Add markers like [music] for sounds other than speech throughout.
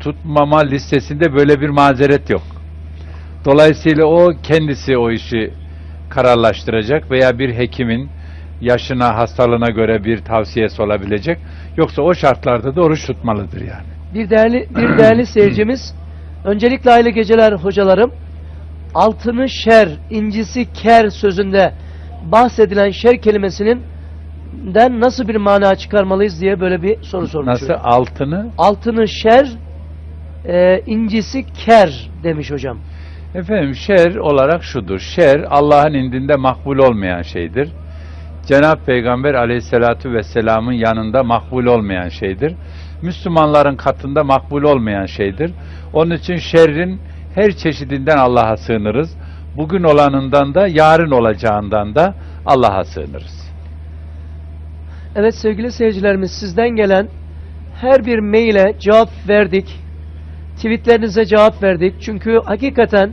tutmama listesinde böyle bir mazeret yok. Dolayısıyla o kendisi o işi kararlaştıracak veya bir hekimin yaşına, hastalığına göre bir tavsiyesi olabilecek. Yoksa o şartlarda da oruç tutmalıdır yani. Bir değerli bir değerli [clears throat] seyircimiz öncelikle hayırlı geceler hocalarım. Altını şer, incisi ker sözünde bahsedilen şer kelimesinin den nasıl bir mana çıkarmalıyız diye böyle bir soru sormuş. Nasıl altını? Altını şer, e, incisi ker demiş hocam. Efendim şer olarak şudur. Şer Allah'ın indinde makbul olmayan şeydir. Cenab-ı Peygamber aleyhissalatu vesselamın yanında makbul olmayan şeydir. Müslümanların katında makbul olmayan şeydir. Onun için şerrin her çeşidinden Allah'a sığınırız. Bugün olanından da yarın olacağından da Allah'a sığınırız. Evet sevgili seyircilerimiz sizden gelen her bir maile cevap verdik. Tweetlerinize cevap verdik. Çünkü hakikaten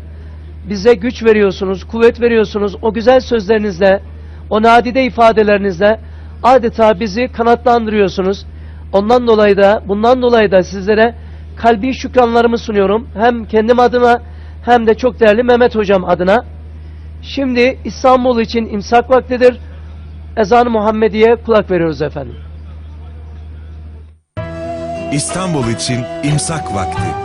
bize güç veriyorsunuz, kuvvet veriyorsunuz. O güzel sözlerinizle, o nadide ifadelerinizle adeta bizi kanatlandırıyorsunuz. Ondan dolayı da, bundan dolayı da sizlere kalbi şükranlarımı sunuyorum. Hem kendim adına hem de çok değerli Mehmet Hocam adına. Şimdi İstanbul için imsak vaktidir. Ezan-ı Muhammediye kulak veriyoruz efendim. İstanbul için imsak vakti.